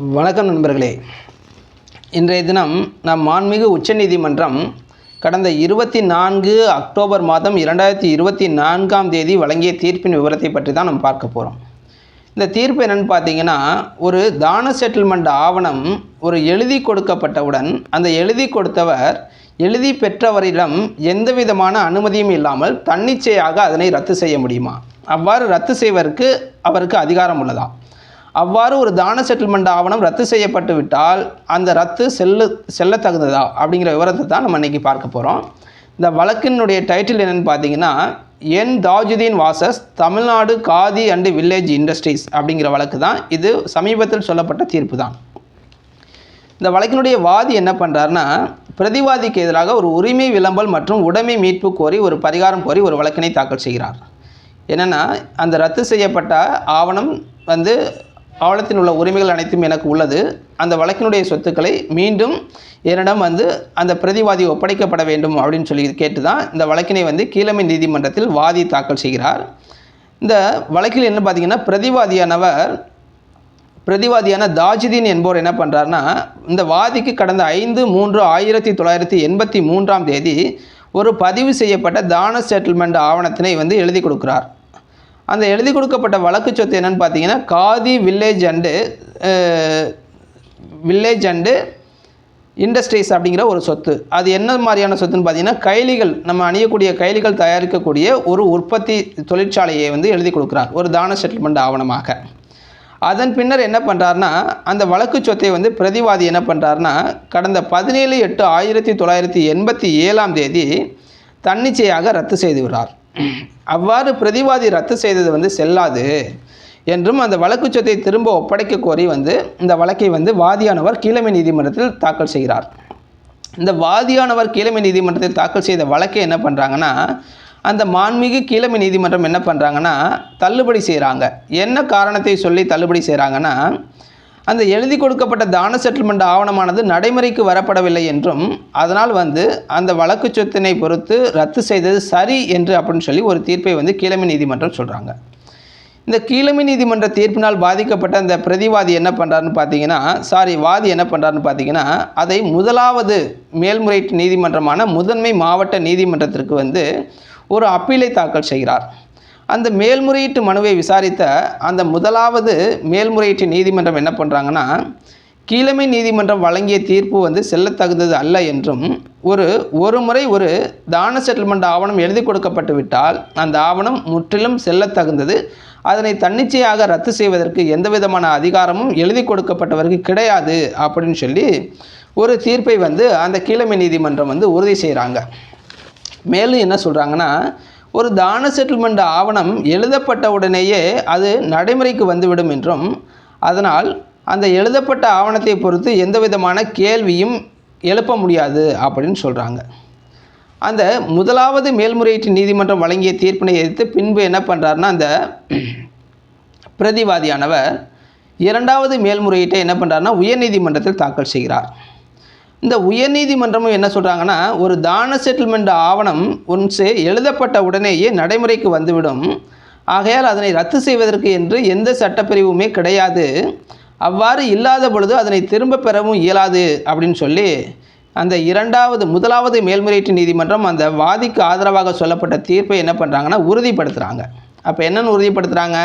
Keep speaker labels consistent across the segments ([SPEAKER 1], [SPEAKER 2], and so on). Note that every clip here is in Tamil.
[SPEAKER 1] வணக்கம் நண்பர்களே. இன்றைய தினம் நம் மாண்புமிகு உச்சநீதிமன்றம் கடந்த இருபத்தி நான்கு அக்டோபர் மாதம் இரண்டாயிரத்தி இருபத்தி நான்காம் தேதி வழங்கிய தீர்ப்பின் விவரத்தை பற்றி தான் நம்ம பார்க்க போகிறோம் இந்த தீர்ப்பு என்னென்னு பார்த்தீங்கன்னா ஒரு தான செட்டில்மெண்ட் ஆவணம் ஒரு எழுதி கொடுக்கப்பட்டவுடன் அந்த எழுதி கொடுத்தவர் எழுதி பெற்றவரிடம் எந்த விதமான அனுமதியும் இல்லாமல் தன்னிச்சையாக அதனை ரத்து செய்ய முடியுமா? அவ்வாறு ரத்து செய்வதற்கு அவருக்கு அதிகாரம் உள்ளதா? அவ்வாறு ஒரு தான செட்டில்மெண்ட் ஆவணம் ரத்து செய்யப்பட்டு விட்டால் அந்த ரத்து செல்லு செல்ல தகுந்ததா அப்படிங்கிற விவரத்தை தான் நம்ம இன்றைக்கி பார்க்க போகிறோம் இந்த வழக்கினுடைய டைட்டில் என்னென்னு பார்த்தீங்கன்னா என் Tajudeen versus Tamil Nadu Khadi and village industries அப்படிங்கிற வழக்கு தான். இது சமீபத்தில் சொல்லப்பட்ட தீர்ப்பு தான். இந்த வழக்கினுடைய வாதி என்ன பண்ணுறாருன்னா பிரதிவாதிக்கு எதிராக ஒரு உரிமை விளம்பல் மற்றும் உடைமை மீட்பு கோரி ஒரு பரிகாரம் கோரி ஒரு வழக்கினை தாக்கல் செய்கிறார். என்னென்னா அந்த ரத்து செய்யப்பட்ட ஆவணம் வந்து ஆவணத்தில் உள்ள உரிமைகள் அனைத்தும் எனக்கு உள்ளது. அந்த வழக்கினுடைய சொத்துக்களை மீண்டும் என்னிடம் வந்து அந்த பிரதிவாதி ஒப்படைக்கப்பட வேண்டும் அப்படின்னு சொல்லி கேட்டு தான் இந்த வழக்கினை வந்து கீழமை நீதிமன்றத்தில் வாதி தாக்கல் செய்கிறார். இந்த வழக்கில் என்ன பார்த்தீங்கன்னா பிரதிவாதியானவர் பிரதிவாதியான தாஜிதீன் என்பவர் என்ன பண்ணுறாருன்னா இந்த வாதிக்கு கடந்த ஐந்து மூன்று ஆயிரத்தி தொள்ளாயிரத்தி எண்பத்தி மூன்றாம் தேதி ஒரு பதிவு செய்யப்பட்ட தான செட்டில்மெண்ட் ஆவணத்தினை வந்து எழுதி கொடுக்குறார். அந்த எழுதி கொடுக்கப்பட்ட வழக்கு சொத்து என்னென்னு பார்த்தீங்கன்னா Khadi village and village and industries அப்படிங்கிற ஒரு சொத்து. அது என்ன மாதிரியான சொத்துன்னு பார்த்தீங்கன்னா கைலிகள் நம்ம அணியக்கூடிய கைலிகள் தயாரிக்கக்கூடிய ஒரு உற்பத்தி தொழிற்சாலையை வந்து எழுதி கொடுக்குறார் ஒரு தான செட்டில்மெண்ட் ஆவணமாக. அதன் பின்னர் என்ன பண்ணுறாருனா அந்த வழக்கு சொத்தை வந்து பிரதிவாதி என்ன பண்ணுறாருனா கடந்த பதினேழு எட்டு ஆயிரத்தி தொள்ளாயிரத்தி எண்பத்தி ஏழாம் தேதி தன்னிச்சையாக ரத்து செய்து விடுறார் அவ்வாறு பிரதிவாதி ரத்து செய்தது வந்து செல்லாது என்றும் அந்த வழக்கு சொத்தை திரும்ப ஒப்படைக்க கோரி வந்து இந்த வழக்கை வந்து வாதியானவர் கீழமை நீதிமன்றத்தில் தாக்கல் செய்கிறார். இந்த வாதியானவர் கீழமை நீதிமன்றத்தில் தாக்கல் செய்த வழக்கை என்ன பண்ணுறாங்கன்னா அந்த மாண்மிகு கீழமை நீதிமன்றம் என்ன பண்ணுறாங்கன்னா தள்ளுபடி செய்கிறாங்க என்ன காரணத்தை சொல்லி தள்ளுபடி செய்கிறாங்கன்னா அந்த எழுதி கொடுக்கப்பட்ட தான செட்டில்மெண்ட் ஆவணமானது நடைமுறைக்கு வரப்படவில்லை என்றும் அதனால் வந்து அந்த வழக்கு சொத்தினை பொறுத்து ரத்து செய்தது சரி என்று அப்படின்னு சொல்லி ஒரு தீர்ப்பை வந்து கீழமை நீதிமன்றம் சொல்கிறாங்க இந்த கீழமை நீதிமன்ற தீர்ப்பினால் பாதிக்கப்பட்ட அந்த பிரதிவாதி என்ன பண்ணுறாருன்னு பார்த்தீங்கன்னா சாரி வாதி என்ன பண்ணுறாருன்னு பார்த்தீங்கன்னா அதை முதலாவது மேல்முறையீட்டு நீதிமன்றமான முதன்மை மாவட்ட நீதிமன்றத்திற்கு வந்து ஒரு அப்பீலை தாக்கல் செய்கிறார். அந்த மேல்முறையீட்டு மனுவை விசாரித்த அந்த முதலாவது மேல்முறையீட்டு நீதிமன்றம் என்ன பண்ணுறாங்கன்னா கீழமை நீதிமன்றம் வழங்கிய தீர்ப்பு வந்து செல்லத்தகுந்தது அல்ல என்றும் ஒரு ஒரு முறை ஒரு தான செட்டில்மெண்ட் ஆவணம் எழுதி கொடுக்கப்பட்டு விட்டால் அந்த ஆவணம் முற்றிலும் செல்லத்தகுந்தது அதனை தன்னிச்சையாக ரத்து செய்வதற்கு எந்த விதமான அதிகாரமும் எழுதி கொடுக்கப்பட்டவருக்கு கிடையாது அப்படின்னு சொல்லி ஒரு தீர்ப்பை வந்து அந்த கீழமை நீதிமன்றம் வந்து உறுதி செய்கிறாங்க மேலும் என்ன சொல்கிறாங்கன்னா ஒரு தான செட்டில்மெண்ட் ஆவணம் எழுதப்பட்ட உடனேயே அது நடைமுறைக்கு வந்துவிடும் என்றும் அதனால் அந்த எழுதப்பட்ட ஆவணத்தை பொறுத்து எந்த விதமான கேள்வியும் எழுப்ப முடியாது அப்படின்னு சொல்கிறாங்க அந்த முதலாவது மேல்முறையீட்டு நீதிமன்றம் வழங்கிய தீர்ப்பினை எதிர்த்து பின்பு என்ன பண்ணுறாருன்னா அந்த பிரதிவாதியானவர் இரண்டாவது மேல்முறையீட்டை என்ன பண்ணுறாருன்னா உயர்நீதிமன்றத்தில் தாக்கல் செய்கிறார். இந்த உயர்நீதிமன்றமும் என்ன சொல்கிறாங்கன்னா ஒரு தான செட்டில்மெண்ட் ஆவணம் ஒன்று எழுதப்பட்ட உடனேயே நடைமுறைக்கு வந்துவிடும். ஆகையால் அதனை ரத்து செய்வதற்கு என்று எந்த சட்டப்பிரிவுமே கிடையாது. அவ்வாறு இல்லாத பொழுது அதனை திரும்ப பெறவும் இயலாது அப்படின்னு சொல்லி அந்த இரண்டாவது முதலாவது மேல்முறையீட்டு நீதிமன்றம் அந்த வாதிக்கு ஆதரவாக சொல்லப்பட்ட தீர்ப்பை என்ன பண்ணுறாங்கன்னா உறுதிப்படுத்துகிறாங்க அப்போ என்னென்னு உறுதிப்படுத்துகிறாங்க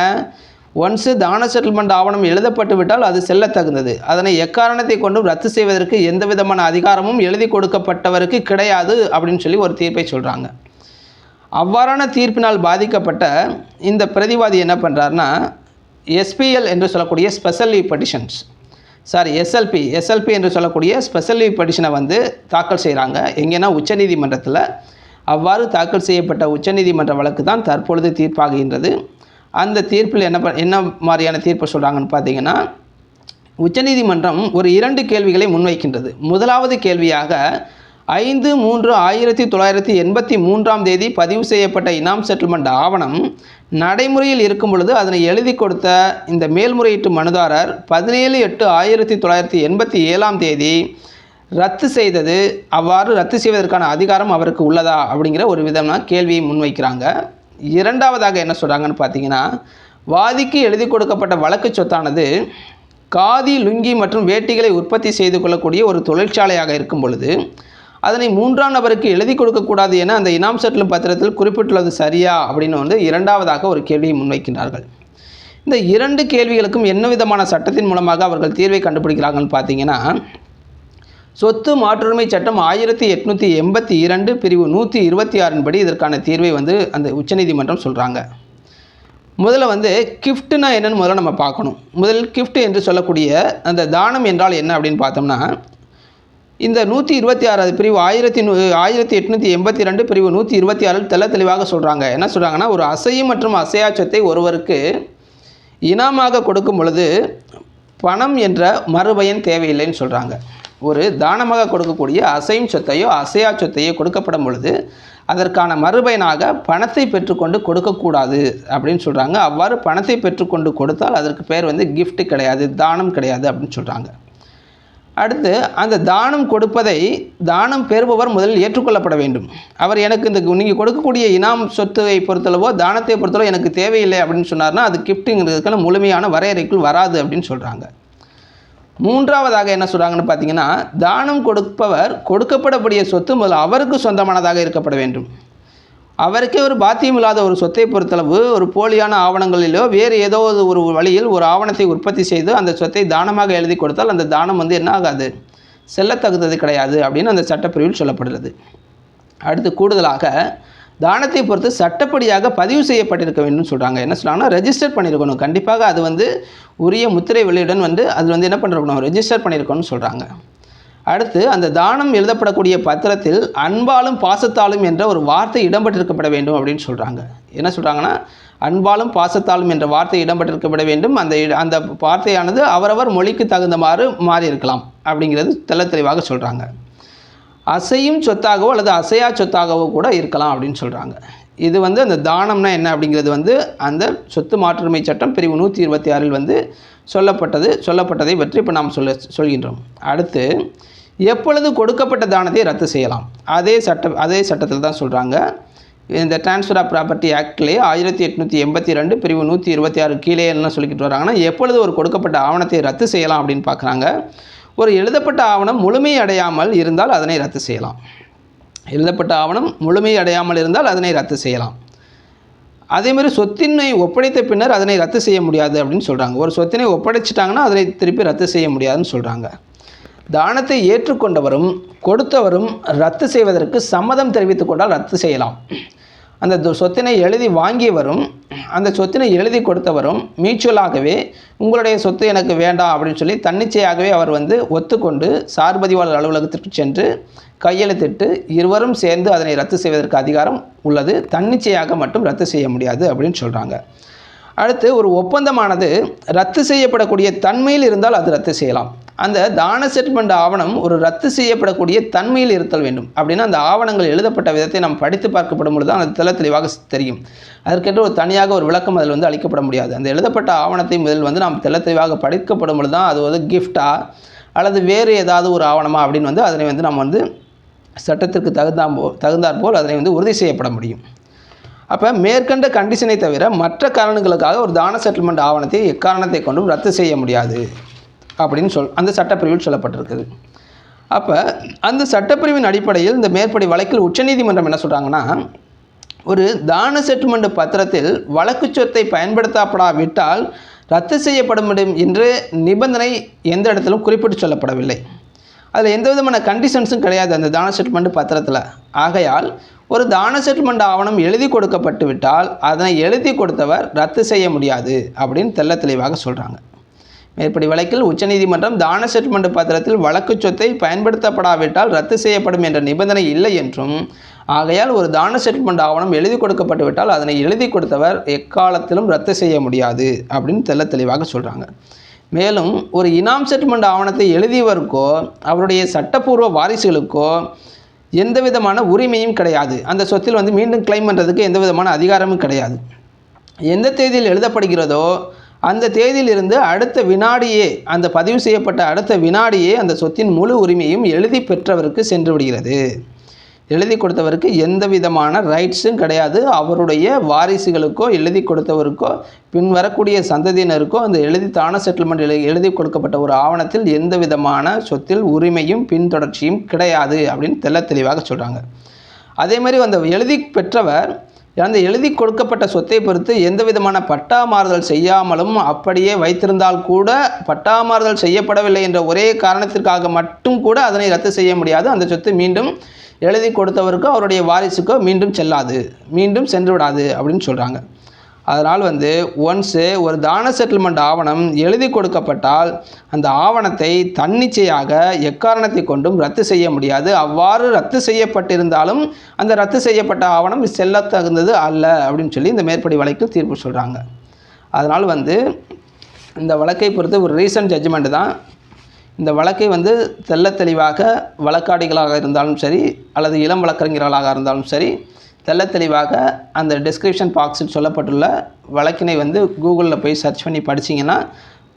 [SPEAKER 1] ஒன்ஸு தான செட்டில்மெண்ட் ஆவணம் எழுதப்பட்டு விட்டால் அது செல்லத்தகுந்தது அதனை எக்காரணத்தை கொண்டும் ரத்து செய்வதற்கு எந்த விதமான அதிகாரமும் எழுதி கொடுக்கப்பட்டவருக்கு கிடையாது அப்படின்னு சொல்லி ஒரு தீர்ப்பை சொல்கிறாங்க அவ்வாறான தீர்ப்பினால் பாதிக்கப்பட்ட இந்த பிரதிவாதி என்ன பண்ணுறாருன்னா எஸ்பிஎல் என்று சொல்லக்கூடிய special leave petitions sorry SLP SLP என்று சொல்லக்கூடிய ஸ்பெஷல் லீவ் பெட்டிஷனை வந்து தாக்கல் செய்கிறாங்க எங்கேனா உச்சநீதிமன்றத்தில். அவ்வாறு தாக்கல் செய்யப்பட்ட உச்சநீதிமன்ற வழக்கு தான் தற்பொழுது தீர்ப்பாகின்றது. அந்த தீர்ப்பில் என்ன என்ன மாதிரியான தீர்ப்பு சொல்கிறாங்கன்னு பார்த்தீங்கன்னா உச்சநீதிமன்றம் ஒரு இரண்டு கேள்விகளை முன்வைக்கின்றது. முதலாவது கேள்வியாக ஐந்து மூன்று ஆயிரத்தி தொள்ளாயிரத்தி எண்பத்தி மூன்றாம் தேதி பதிவு செய்யப்பட்ட இனாம் செட்டில்மெண்ட் ஆவணம் நடைமுறையில் இருக்கும் பொழுது அதனை எழுதி கொடுத்த இந்த மேல்முறையீட்டு மனுதாரர் பதினேழு எட்டு ஆயிரத்தி தொள்ளாயிரத்தி எண்பத்தி ஏழாம் தேதி ரத்து செய்தது. அவ்வாறு ரத்து செய்வதற்கான அதிகாரம் அவருக்கு உள்ளதா அப்படிங்கிற ஒரு விதமான கேள்வியை முன்வைக்கிறாங்க. இரண்டாவதாக என்ன சொல்கிறாங்கன்னு பார்த்தீங்கன்னா வாதிக்கு எழுதி கொடுக்கப்பட்ட வழக்கு சொத்தானது காதி லுங்கி மற்றும் வேட்டிகளை உற்பத்தி செய்து கொள்ளக்கூடிய ஒரு தொழிற்சாலையாக இருக்கும் பொழுது அதனை மூன்றாம் நபருக்கு எழுதி கொடுக்கக்கூடாது என அந்த இனாம் செட்டில் பத்திரத்தில் குறிப்பிட்டுள்ளது சரியா அப்படின்னு வந்து இரண்டாவதாக ஒரு கேள்வியை முன்வைக்கின்றார்கள். இந்த இரண்டு கேள்விகளுக்கும் என்ன விதமான சட்டத்தின் மூலமாக அவர்கள் தீர்வை கண்டுபிடிக்கிறாங்கன்னு பார்த்தீங்கன்னா சொத்து மாற்றுரிமை சட்டம் ஆயிரத்தி எட்நூற்றி எண்பத்தி இரண்டு பிரிவு நூற்றி இருபத்தி ஆறின் படி இதற்கான தீர்வை வந்து அந்த உச்சநீதிமன்றம் சொல்கிறாங்க முதல்ல வந்து கிஃப்ட்னா என்னென்னு முதல்ல நம்ம பார்க்கணும். முதல் கிஃப்ட் என்று சொல்லக்கூடிய அந்த தானம் என்றால் என்ன அப்படின்னு பார்த்தோம்னா இந்த நூற்றி இருபத்தி ஆறாவது பிரிவு ஆயிரத்தி நூ ஆயிரத்தி எட்நூற்றி எண்பத்தி ரெண்டு பிரிவு நூற்றி இருபத்தி ஆறில் தெள்ள தெளிவாக சொல்கிறாங்க என்ன சொல்கிறாங்கன்னா ஒரு அசையும் மற்றும் அசையா சொத்தை ஒருவருக்கு இனமாக கொடுக்கும் பொழுது பணம் என்ற மறுபயன் தேவையில்லைன்னு சொல்கிறாங்க ஒரு தானமாக கொடுக்கக்கூடிய அசையும் சொத்தையோ அசையா சொத்தையோ கொடுக்கப்படும் பொழுது அதற்கான மறுபயனாக பணத்தை பெற்றுக்கொண்டு கொடுக்கக்கூடாது அப்படின்னு சொல்கிறாங்க அவ்வாறு பணத்தை பெற்றுக்கொண்டு கொடுத்தால் அதற்கு பேர் வந்து கிஃப்ட் கிடையாது தானம் கிடையாது அப்படின்னு சொல்கிறாங்க அடுத்து அந்த தானம் கொடுப்பதை தானம் பெறுபவர் முதலில் ஏற்றுக்கொள்ளப்பட வேண்டும். அவர் எனக்கு இந்த நீங்கள் கொடுக்கக்கூடிய இனாம் சொத்தை பொறுத்தளவோ தானத்தை பொறுத்தளவோ எனக்கு தேவையில்லை அப்படின்னு சொன்னார்னா அது கிஃப்ட்டுங்கிறதுக்கான முழுமையான வரையறைக்குள் வராது அப்படின்னு சொல்கிறாங்க மூன்றாவதாக என்ன சொல்கிறாங்கன்னு பார்த்தீங்கன்னா தானம் கொடுப்பவர் கொடுக்கப்படக்கூடிய சொத்து முதல்ல அவருக்கு சொந்தமானதாக இருக்கப்பட வேண்டும். அவருக்கே ஒரு பாத்தியம் இல்லாத ஒரு சொத்தை பொறுத்தளவு ஒரு போலியான ஆவணங்களிலோ வேறு ஏதோ ஒரு வழியில் ஒரு ஆவணத்தை உற்பத்தி செய்து அந்த சொத்தை தானமாக எழுதி கொடுத்தால் அந்த தானம் வந்து என்ன ஆகாது? செல்லத்தகுந்தது கிடையாது அப்படின்னு அந்த சட்டப்பிரிவில் சொல்லப்படுகிறது. அடுத்து கூடுதலாக தானத்தை பொறுத்து சட்டப்படியாக பதிவு செய்யப்பட்டிருக்க வேண்டும் சொல்கிறாங்க என்ன சொல்கிறாங்கன்னா ரெஜிஸ்டர் பண்ணியிருக்கணும் கண்டிப்பாக அது வந்து உரிய முத்திரை வெளியுடன் வந்து அது வந்து என்ன பண்ணிருக்கணும்? ரெஜிஸ்டர் பண்ணியிருக்கணும்னு சொல்கிறாங்க அடுத்து அந்த தானம் எழுதப்படக்கூடிய பத்திரத்தில் அன்பாலும் பாசத்தாலும் என்ற ஒரு வார்த்தை இடம்பெற்றிருக்கப்பட வேண்டும் அப்படின்னு சொல்கிறாங்க என்ன சொல்கிறாங்கன்னா அன்பாலும் பாசத்தாலும் என்ற வார்த்தை இடம்பெற்றிருக்கப்பட வேண்டும். அந்த அந்த வார்த்தையானது அவரவர் மொழிக்கு தகுந்தமாறு மாறி இருக்கலாம் அப்படிங்கிறது தெல்ல தெளிவாக சொல்கிறாங்க அசையும் சொத்தாகவோ அல்லது அசையா சொத்தாகவோ கூட இருக்கலாம் அப்படின்னு சொல்கிறாங்க இது வந்து அந்த தானம்னா என்ன அப்படிங்கிறது வந்து அந்த சொத்து மாற்றுரிமை சட்டம் பிரிவு நூற்றி இருபத்தி ஆறில் வந்து சொல்லப்பட்டது சொல்லப்பட்டதை பற்றி இப்போ நாம் சொல்ல சொல்கின்றோம். அடுத்து எப்பொழுது கொடுக்கப்பட்ட தானத்தை ரத்து செய்யலாம்? அதே சட்ட அதே சட்டத்தில் தான் சொல்கிறாங்க இந்த டிரான்ஸ்ஃபர் ஆஃப் ப்ராப்பர்ட்டி ஆக்ட்லேயே ஆயிரத்தி எட்நூற்றி எண்பத்தி ரெண்டு பிரிவு நூற்றி இருபத்தி ஆறு கீழே என்ன சொல்லிக்கிட்டு வராங்கன்னா எப்பொழுது ஒரு கொடுக்கப்பட்ட ஆவணத்தை ரத்து செய்யலாம் அப்படின்னு பார்க்குறாங்க. ஒரு எழுதப்பட்ட ஆவணம் முழுமை அடையாமல் இருந்தால் அதனை ரத்து செய்யலாம். எழுதப்பட்ட ஆவணம் முழுமை அடையாமல் இருந்தால் அதனை ரத்து செய்யலாம். அதேமாதிரி சொத்தினை ஒப்படைத்த பின்னர் அதனை ரத்து செய்ய முடியாது அப்படின்னு சொல்கிறாங்க ஒரு சொத்தினை ஒப்படைச்சிட்டாங்கன்னா அதனை திருப்பி ரத்து செய்ய முடியாதுன்னு சொல்கிறாங்க தானத்தை ஏற்றுக்கொண்டவரும் கொடுத்தவரும் ரத்து செய்வதற்கு சம்மதம் தெரிவித்துக்கொண்டால் ரத்து செய்யலாம். அந்த சொத்தினை எழுதி வாங்கியவரும் அந்த சொத்தினை எழுதி கொடுத்தவரும் மியூச்சுவலாகவே உங்களுடைய சொத்து எனக்கு வேண்டாம் அப்படின்னு சொல்லி தன்னிச்சையாகவே அவர் வந்து ஒத்துக்கொண்டு சார்பதிவாளர் அலுவலகத்திற்கு சென்று கையெழுத்திட்டு இருவரும் சேர்ந்து அதனை ரத்து செய்வதற்கு அதிகாரம் உள்ளது. தன்னிச்சையாக மட்டும் ரத்து செய்ய முடியாது அப்படின்னு சொல்கிறாங்க அடுத்து ஒரு ஒப்பந்தமானது ரத்து செய்யப்படக்கூடிய தன்மையில் இருந்தால் அது ரத்து செய்யலாம். அந்த தான செட்டில்மெண்ட் ஆவணம் ஒரு ரத்து செய்யப்படக்கூடிய தன்மையில் இருத்தல் வேண்டும். அப்படின்னா அந்த ஆவணங்கள் எழுதப்பட்ட விதத்தை நாம் படித்து பார்க்கப்படும் பொழுது தான் அந்த தெள்ள தெளிவாக தெரியும். அதற்கென்று ஒரு தனியாக ஒரு விளக்கம் அதில் வந்து அளிக்கப்பட முடியாது. அந்த எழுதப்பட்ட ஆவணத்தை முதல் வந்து நாம் தெல தெளிவாக படிக்கப்படும் பொழுது தான் அது வந்து கிஃப்டாக அல்லது வேறு ஏதாவது ஒரு ஆவணமா அப்படின்னு வந்து அதனை வந்து நம்ம வந்து சட்டத்திற்கு தகுந்தாம்போ தகுந்தாற்போல் அதனை வந்து உறுதி செய்யப்பட முடியும். அப்போ மேற்கண்ட கண்டிஷனை தவிர மற்ற காரணங்களுக்காக ஒரு தான செட்டில்மெண்ட் ஆவணத்தை எக்காரணத்தை கொண்டும் ரத்து செய்ய முடியாது. அப்படின்னு சொல் அந்த சட்டப்பிரிவில் சொல்லப்பட்டிருக்குது. அப்போ அந்த சட்டப்பிரிவின் அடிப்படையில் இந்த மேற்படி வழக்கில் உச்சநீதிமன்றம் என்ன சொல்கிறாங்கன்னா ஒரு தான செட்டில்மெண்ட் பத்திரத்தில் வழக்கு சொத்தை பயன்படுத்தப்படாவிட்டால் ரத்து செய்யப்படும் என்று நிபந்தனை எந்த இடத்திலும் குறிப்பிட்டு சொல்லப்படவில்லை. அதில் எந்த விதமான கண்டிஷன்ஸும் கிடையாது அந்த தான செட்டில்மெண்ட் பத்திரத்தில். ஆகையால் ஒரு தான செட்டில்மெண்ட் ஆவணம் எழுதி கொடுக்கப்பட்டு விட்டால் அதனை எழுதி கொடுத்தவர் ரத்து செய்ய முடியாது அப்படின்னு தெல்ல தெளிவாக சொல்கிறாங்க மேற்படி வழக்கில் உச்சநீதிமன்றம் தான செட்டில்மெண்ட் பத்திரத்தில் வழக்கு சொத்தை பயன்படுத்தப்படாவிட்டால் ரத்து செய்யப்படும் என்ற நிபந்தனை இல்லை என்றும் ஆகையால் ஒரு தான செட்டில்மெண்ட் ஆவணம் எழுதி கொடுக்கப்பட்டுவிட்டால் அதனை எழுதி கொடுத்தவர் எக்காலத்திலும் ரத்து செய்ய முடியாது அப்படின்னு தெல்ல தெளிவாக சொல்கிறாங்க மேலும் ஒரு இனாம் செட்டில்மெண்ட் ஆவணத்தை எழுதியவருக்கோ அவருடைய சட்டப்பூர்வ வாரிசுகளுக்கோ எந்த விதமான உரிமையும் கிடையாது. அந்த சொத்தில் வந்து மீண்டும் கிளைம் பண்ணுறதுக்கு எந்த விதமான அதிகாரமும் கிடையாது. எந்த தேதியில் எழுதப்படுகிறதோ அந்த தேதியிலிருந்து அடுத்த வினாடியே அந்த பதிவு செய்யப்பட்ட அடுத்த வினாடியே அந்த சொத்தின் முழு உரிமையும் எழுதி பெற்றவருக்கு சென்று விடுகிறது. எழுதி கொடுத்தவருக்கு எந்த விதமான ரைட்ஸும் கிடையாது. அவருடைய வாரிசுகளுக்கோ எழுதி கொடுத்தவருக்கோ பின் வரக்கூடிய சந்ததியினருக்கோ அந்த எழுதி தான செட்டில்மெண்ட் எழுதி எழுதி கொடுக்கப்பட்ட ஒரு ஆவணத்தில் எந்த விதமான சொத்தில் உரிமையும் பின்தொடர்ச்சியும் கிடையாது அப்படின்னு தெல்ல தெளிவாக சொல்கிறாங்க அதே மாதிரி அந்த எழுதி பெற்றவர் அந்த எழுதி கொடுக்கப்பட்ட சொத்தை பொறுத்து எந்த விதமான பட்டா மாறுதல் செய்யாமலும் அப்படியே வைத்திருந்தால் கூட பட்டா மாறுதல் செய்யப்படவில்லை என்ற ஒரே காரணத்திற்காக மட்டும் கூட அதனை ரத்து செய்ய முடியாது. அந்த சொத்து மீண்டும் எழுதி கொடுத்தவருக்கோ அவருடைய வாரிசுக்கோ மீண்டும் செல்லாது. மீண்டும் சென்று விடாது அப்படின்னு சொல்கிறாங்க அதனால் வந்து ஒன்ஸு ஒரு தான செட்டில்மெண்ட் ஆவணம் எழுதி கொடுக்கப்பட்டால் அந்த ஆவணத்தை தன்னிச்சையாக எக்காரணத்தை கொண்டும் ரத்து செய்ய முடியாது. அவ்வாறு ரத்து செய்யப்பட்டிருந்தாலும் அந்த ரத்து செய்யப்பட்ட ஆவணம் செல்லத்தகுந்தது அல்ல அப்படின்னு சொல்லி இந்த மேற்படி வழக்கில் தீர்ப்பு சொல்கிறாங்க அதனால் வந்து இந்த வழக்கை பொறுத்து ஒரு ரீசன்ட் ஜட்ஜ்மெண்ட் தான். இந்த வழக்கை வந்து தெள்ளத் தெளிவாக வழக்காடிகளாக இருந்தாலும் சரி அல்லது இளம் வழக்கறிஞர்களாக இருந்தாலும் சரி தெள்ள தெளிவாக அந்த டிஸ்கிரிப்ஷன் பாக்ஸில் சொல்லப்பட்டுள்ள வழக்கினை வந்து கூகுளில் போய் சர்ச் பண்ணி படிச்சீங்கன்னா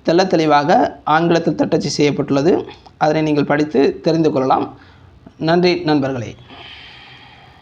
[SPEAKER 1] தெள்ள தெளிவாக ஆங்கிலத்தில் தட்டச்சு செய்யப்பட்டுள்ளது. அதனை நீங்கள் படித்து தெரிந்து கொள்ளலாம். நன்றி நண்பர்களே.